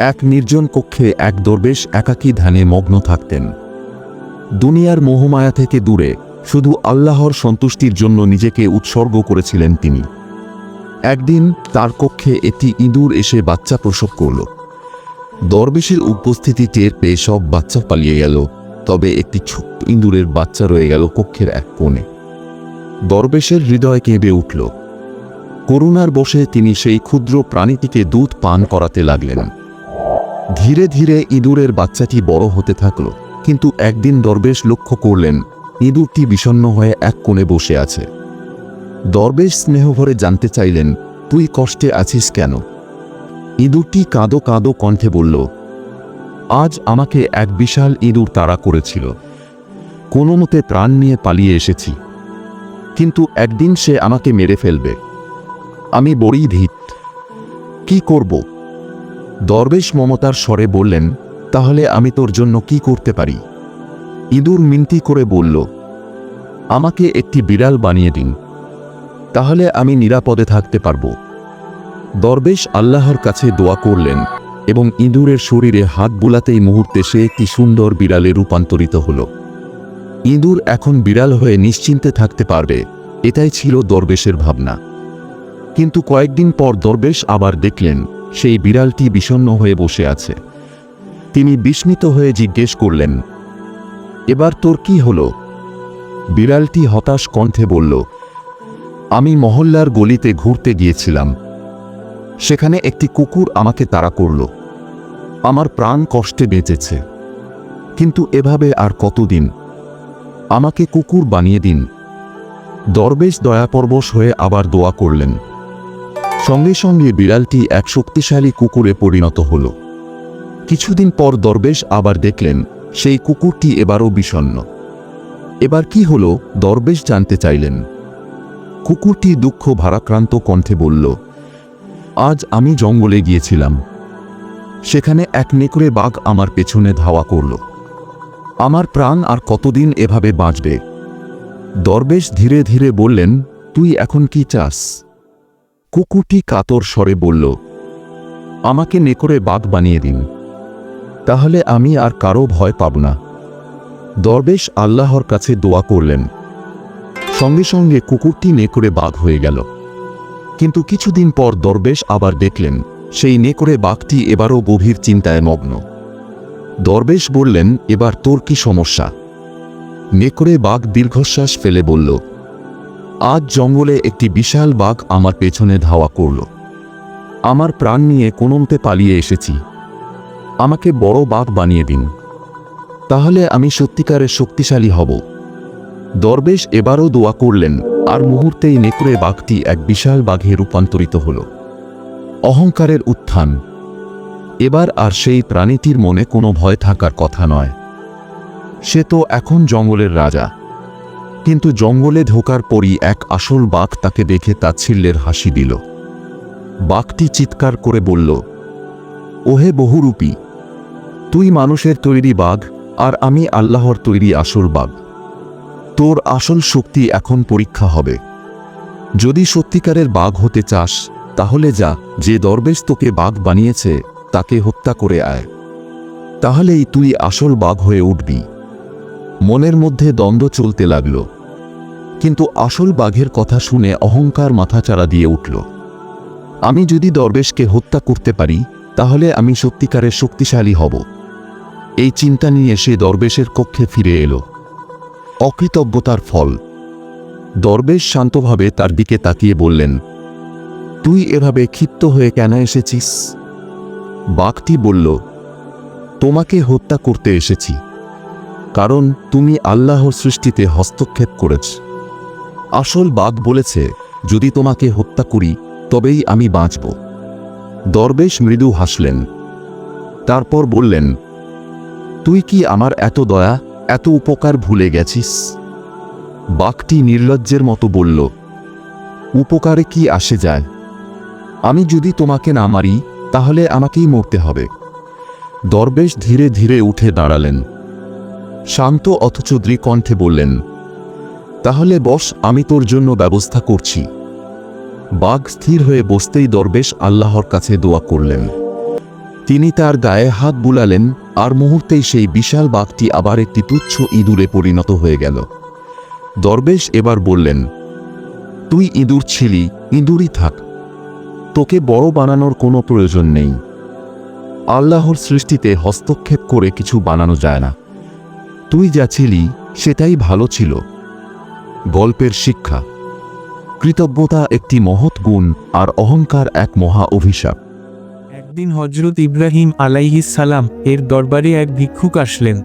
এক নির্জন কক্ষে এক দরবেশ একাকী ধ্যানে মগ্ন থাকতেন। দুনিয়ার মোহমায়া থেকে দূরে, শুধু আল্লাহর সন্তুষ্টির জন্য নিজেকে উৎসর্গ করেছিলেন তিনি। একদিন তার কক্ষে একটি ইঁদুর এসে বাচ্চা প্রসব করল। দরবেশের উপস্থিতি টের পেয়ে সব বাচ্চা পালিয়ে গেল, তবে একটি ছোট্ট ইঁদুরের বাচ্চা রয়ে গেল কক্ষের এক কোণে। দরবেশের হৃদয় কেঁপে উঠল। করুণার বসে তিনি সেই ক্ষুদ্র প্রাণীটিকে দুধ পান করাতে লাগলেন। ধীরে ধীরে ইঁদুরের বাচ্চাটি বড় হতে থাকল, কিন্তু একদিন দরবেশ লক্ষ্য করলেন, ইঁদুরটি বিষণ্ণ হয়ে এক কোণে বসে আছে। দরবেশ স্নেহভরে জানতে চাইলেন, তুই কষ্টে আছিস কেন? ইঁদুরটি কাঁদো কাঁদো কণ্ঠে বলল, আজ আমাকে এক বিশাল ইঁদুর তাড়া করেছিল। কোনো মতে প্রাণ নিয়ে পালিয়ে এসেছি। কিন্তু একদিন সে আমাকে মেরে ফেলবে। আমি বড়ই ভীত কি করব? দরবেশ মমতার স্বরে বললেন, তাহলে আমি তোর জন্য কি করতে পারি? ইঁদুর মিনতি করে বলল, আমাকে একটি বিড়াল বানিয়ে দিন, তাহলে আমি নিরাপদে থাকতে পারব। দরবেশ আল্লাহর কাছে দোয়া করলেন এবং ইঁদুরের শরীরে হাত বুলাতেই মুহূর্তে সে একটি সুন্দর বিড়ালে রূপান্তরিত হল। ইঁদুর এখন বিড়াল হয়ে নিশ্চিন্তে থাকতে পারবে, এটাই ছিল দরবেশের ভাবনা। কিন্তু কয়েকদিন পর দরবেশ আবার দেখলেন সেই বিড়ালটি বিষণ্ণ হয়ে বসে আছে। তিনি বিস্মিত হয়ে জিজ্ঞেস করলেন, এবার তোর কি হলো? বিড়ালটি হতাশ কণ্ঠে বলল, আমি মহল্লার গলিতে ঘুরতে গিয়েছিলাম। সেখানে একটি কুকুর আমাকে তাড়া করল। আমার প্রাণ কষ্টে বেঁচেছে। কিন্তু এভাবে আর কতদিন? আমাকে কুকুর বানিয়ে দিন। দরবেশ দয়াপরবশ হয়ে আবার দোয়া করলেন সঙ্গে সঙ্গে বিড়ালটি এক শক্তিশালী কুকুরে পরিণত হল। কিছুদিন পর দরবেশ আবার দেখলেন, সেই কুকুরটি এবারও বিষণ্ণ। এবার কি হল, দরবেশ জানতে চাইলেন। কুকুরটি দুঃখ ভারাক্রান্ত কণ্ঠে বলল, আজ আমি জঙ্গলে গিয়েছিলাম। সেখানে এক নেকড়ে বাঘ আমার পেছনে ধাওয়া করল। আমার প্রাণ আর কতদিন এভাবে বাঁচবে? দরবেশ ধীরে ধীরে বললেন, তুই এখন কি চাস? কুকুরটি কাতর স্বরে বলল, আমাকে নেকড়ে বাঘ বানিয়ে দিন, তাহলে আমি আর কারও ভয় পাব না। দরবেশ আল্লাহর কাছে দোয়া করলেন। সঙ্গে সঙ্গে কুকুরটি নেকড়ে বাঘ হয়ে গেল। কিন্তু কিছুদিন পর দরবেশ আবার দেখলেন, সেই নেকড়ে বাঘটি এবারও গভীর চিন্তায় মগ্ন। দরবেশ বললেন, এবার তোর কি সমস্যা? নেকড়ে বাঘ দীর্ঘশ্বাস ফেলে বলল আজ জঙ্গলে একটি বিশাল বাঘ আমার পেছনে ধাওয়া করল। আমার প্রাণ নিয়ে কোনোমতে পালিয়ে এসেছি। আমাকে বড় বাঘ বানিয়ে দিন। তাহলে আমি সত্যিকারে শক্তিশালী হব। দরবেশ এবারও দোয়া করলেন, আর মুহূর্তেই নেকড়ে বাঘটি এক বিশাল বাঘে রূপান্তরিত হল। অহংকারের উত্থান। এবার আর সেই প্রাণীটির মনে কোনো ভয় থাকার কথা নয়। সে তো এখন জঙ্গলের রাজা। কিন্তু জঙ্গলে ঢোকার পরই এক আসল বাঘ তাকে দেখে তাচ্ছিল্যের হাসি দিল। বাঘটি চিৎকার করে বলল, ওহে বহুরূপী, তুই মানুষের তৈরি বাঘ আর আমি আল্লাহর তৈরি আসল বাঘ। তোর আসল শক্তি এখন পরীক্ষা হবে। যদি সত্যিকারের বাঘ হতে চাস, তাহলে যা, যে দরবেশ তোকে বাঘ বানিয়েছে, তাকে হত্যা করে আয়। তাহলেই তুই আসল বাঘ হয়ে উঠবি। মনের মধ্যে দ্বন্দ্ব চলতে লাগল। কিন্তু আসল বাঘের কথা শুনে অহংকার মাথাচাড়া দিয়ে উঠল। আমি যদি দরবেশকে হত্যা করতে পারি, তাহলে আমি সত্যিকারের শক্তিশালী হব। এই চিন্তা নিয়ে সে দরবেশের কক্ষে ফিরে এলো। অকৃতজ্ঞতার ফল। দরবেশ শান্তভাবে তার দিকে তাকিয়ে বললেন, তুই এভাবে ক্ষিপ্ত হয়ে কেন এসেছিস? বাঘটি বলল, তোমাকে হত্যা করতে এসেছি। কারণ তুমি আল্লাহর সৃষ্টিতে হস্তক্ষেপ করেছ। আসল বাঘ বলেছে, যদি তোমাকে হত্যা করি, তবেই আমি বাঁচব। দরবেশ মৃদু হাসলেন। তারপর বললেন, তুই কি আমার এত দয়া, এত উপকার ভুলে গেছিস? বাঘটি নির্লজ্জের মতো বলল, উপকারে কি আসে যায়? আমি যদি তোমাকে না মারি, তাহলে আমাকেই মরতে হবে। দরবেশ ধীরে ধীরে উঠে দাঁড়ালেন। শান্ত অথচ দৃকণ্ঠে বললেন, তাহলে বস, আমি তোর জন্য ব্যবস্থা করছি। বাঘ স্থির হয়ে বসতেই দরবেশ আল্লাহর কাছে দোয়া করলেন। তিনি তার গায়ে হাত বুলালেন, আর মুহূর্তেই সেই বিশাল বাঘটি আবার একটি তুচ্ছ ইঁদুরে পরিণত হয়ে গেল। দরবেশ এবার বললেন, তুই ইঁদুর ছিলি, ইঁদুরই থাক। তোকে বড় বানানোর কোনো প্রয়োজন নেই। আল্লাহর সৃষ্টিতে হস্তক্ষেপ করে কিছু বানানো যায় না। তুই যা ছিলি, সেটাই ভালো ছিল। গল্পের শিক্ষা। কৃতজ্ঞতা একটি মহৎ গুণ আর অহংকার এক মহা অভিশাপ। একদিন হজরত ইব্রাহিম সালাম এর দরবারে এক ভিক্ষুক আসলেন।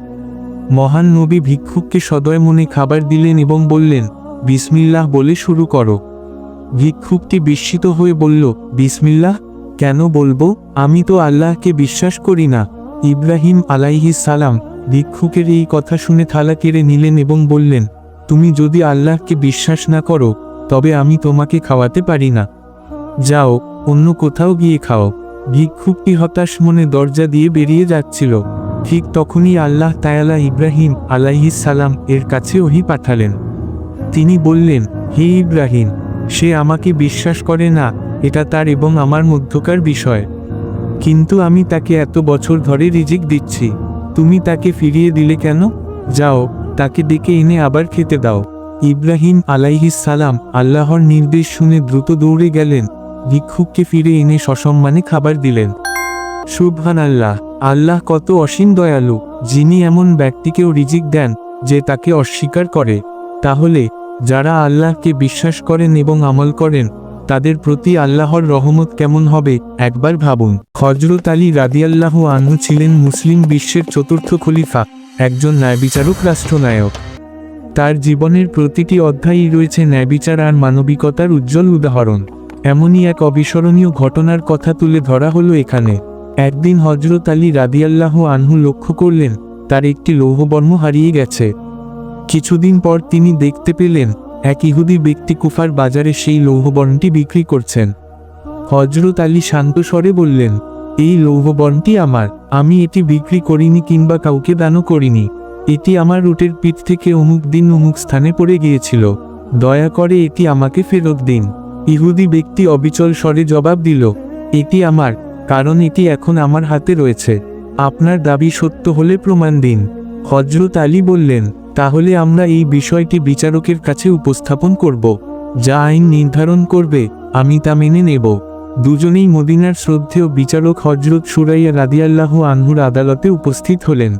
মহান নবী ভিক্ষুককে সদয় মনে খাবার দিলেন এবং বললেন, বিসমিল্লাহ বলে শুরু করো। ভিক্ষুকটি বিস্মিত হয়ে বলল, বিসমিল্লাহ? কেন বলব? আমি তো আল্লাহকে বিশ্বাস করি না। ইব্রাহিম আলাইহিস সালাম ভিক্ষুকের এই কথা শুনে থালা কেড়ে নিলেন এবং বললেন, তুমি যদি আল্লাহকে বিশ্বাস না করো, তবে আমি তোমাকে খাওয়াতে পারি না। যাও, অন্য কোথাও গিয়ে খাও। ভিক্ষুকটি হতাশ মনে দরজা দিয়ে বেরিয়ে যাচ্ছিল। ঠিক তখনই আল্লাহ তায়ালা ইব্রাহিম সালাম এর কাছে ওহি পাঠালেন। তিনি বললেন, হে ইব্রাহিম, সে আমাকে বিশ্বাস করে না, এটা তার এবং আমার মধ্যকার বিষয়। কিন্তু আমি তাকে এত বছর ধরে রিজিক দিচ্ছি। তুমি তাকে ফিরিয়ে দিলে কেন? যাও, তাকে ডেকে এনে আবার খেতে দাও। ইব্রাহিম সালাম আল্লাহর নির্দেশ শুনে দ্রুত দৌড়ে গেলেন। ভিক্ষুককে ফিরে এনে সসম্মানে খাবার দিলেন। সুবহান আল্লাহ আল্লাহ কত অসীম দয়ালু, যিনি এমন ব্যক্তিকেও রিজিক দেন, যে তাকে অস্বীকার করে। তাহলে, যারা আল্লাহকে বিশ্বাস করেন এবং আমল করেন তাদের প্রতি আল্লাহর রহমত কেমন হবে, একবার ভাবুন। হজরত আলী রাদিয়াল্লাহু আনহু ছিলেন মুসলিম বিশ্বের চতুর্থ খলিফা, একজন ন্যায়বিচারক রাষ্ট্রনায়ক। তার জীবনের প্রতিটি অধ্যায়ই রয়েছে ন্যায়বিচার আর মানবিকতার উজ্জ্বল উদাহরণ। এমনই এক অবিস্মরণীয় ঘটনার কথা তুলে ধরা হলো এখানে। একদিন হজরত আলী রাদিয়াল্লাহ আনহু লক্ষ্য করলেন, তার একটি লৌহবর্ম হারিয়ে গেছে। কিছুদিন পর তিনি দেখতে পেলেন এক ইহুদি ব্যক্তি কুফার বাজারে সেই লৌহবর্ণটি বিক্রি করছেন। হজরত আলী শান্ত স্বরে বললেন, এই লৌহবর্ণটি আমার, আমি এটি বিক্রি করিনি কিংবা কাউকে দানও করিনি। এটি আমার রুটের পিঠ থেকে অমুক দিন অমুক স্থানে পড়ে গিয়েছিল। দয়া করে এটি আমাকে ফেরত দিন। ইহুদি ব্যক্তি অবিচল স্বরে জবাব দিল, এটি আমার, কারণ এটি এখন আমার হাতে রয়েছে। আপনার দাবি সত্য হলে প্রমাণ দিন। হজরত আলী বললেন তাহলে আমরা এই বিষয়টি বিচারকের কাছে উপস্থাপন করব, যা আইন নির্ধারণ করবে, আমি তা মেনে নেব। দুজনেই মদিনার শ্রদ্ধেয় বিচারক হজরত সুরাইয়া রাদিয়াল্লাহ আনহুর আদালতে উপস্থিত হলেন।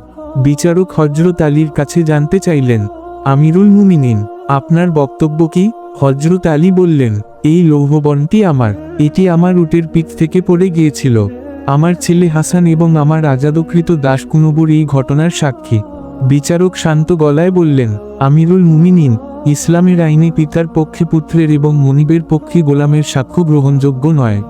বিচারক হজরত আলীর কাছে জানতে চাইলেন, আমিরুল মুমিনিন, আপনার বক্তব্য কি? হজরত আলী বললেন, এই লৌহবনটি আমার, এটি আমার উটের পিঠ থেকে পড়ে গিয়েছিল। আমার ছেলে হাসান এবং আমার আজাদকৃত দাসকুনবুর এই ঘটনার সাক্ষী। বিচারক শান্ত গলায় বললেন, আমিরুল মুমিনিন, ইসলামের আইনে পিতার পক্ষে পুত্রের এবং মনিবের পক্ষে গোলামের সাক্ষ্য গ্রহণযোগ্য নয়।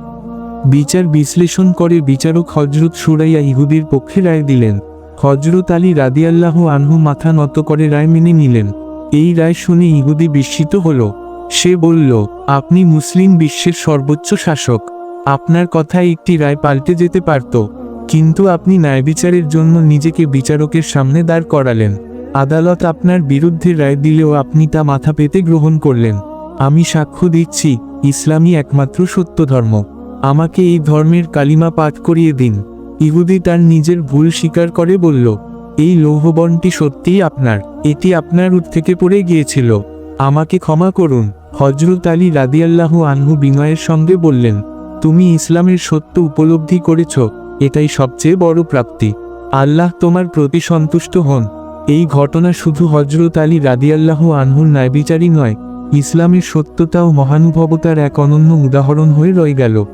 বিচার বিশ্লেষণ করে বিচারক হজরত সুরাইয়া ইহুদির পক্ষে রায় দিলেন। হজরত আলী রাদিয়াল্লাহ আনহু মাথা নত করে রায় মেনে নিলেন। এই রায় শুনে ইহুদি বিস্মিত হল। সে বলল, আপনি মুসলিম বিশ্বের সর্বোচ্চ শাসক। আপনার কথায় একটি রায় পাল্টে যেতে পারত। কিন্তু আপনি ন্যায়বিচারের জন্য নিজেকে বিচারকের সামনে দাঁড় করালেন। আদালত আপনার বিরুদ্ধে রায় দিলেও আপনি তা মাথা পেতে গ্রহণ করলেন। আমি সাক্ষ্য দিচ্ছি, ইসলামই একমাত্র সত্য ধর্ম। আমাকে এই ধর্মের কালিমা পাঠ করিয়ে দিন। ইহুদি তার নিজের ভুল স্বীকার করে বলল, এই লৌহবনটি সত্যিই আপনার। এটি আপনার উঠ থেকে পড়ে গিয়েছিল। আমাকে ক্ষমা করুন। হজরত আলী রাদিয়াল্লাহু আনহু বিনয়ের সঙ্গে বললেন, তুমি ইসলামের সত্য উপলব্ধি করেছ। এটাই সবচেয়ে বড় প্রাপ্তি। আল্লাহ তোমার প্রতি সন্তুষ্ট হন। এই ঘটনা শুধু হজরত আলী রাদিয়াল্লাহ আনহুর ন্যায়বিচারই নয়, ইসলামের সত্যতা ও মহানুভবতার এক অনন্য উদাহরণ হয়ে রয়ে গেল।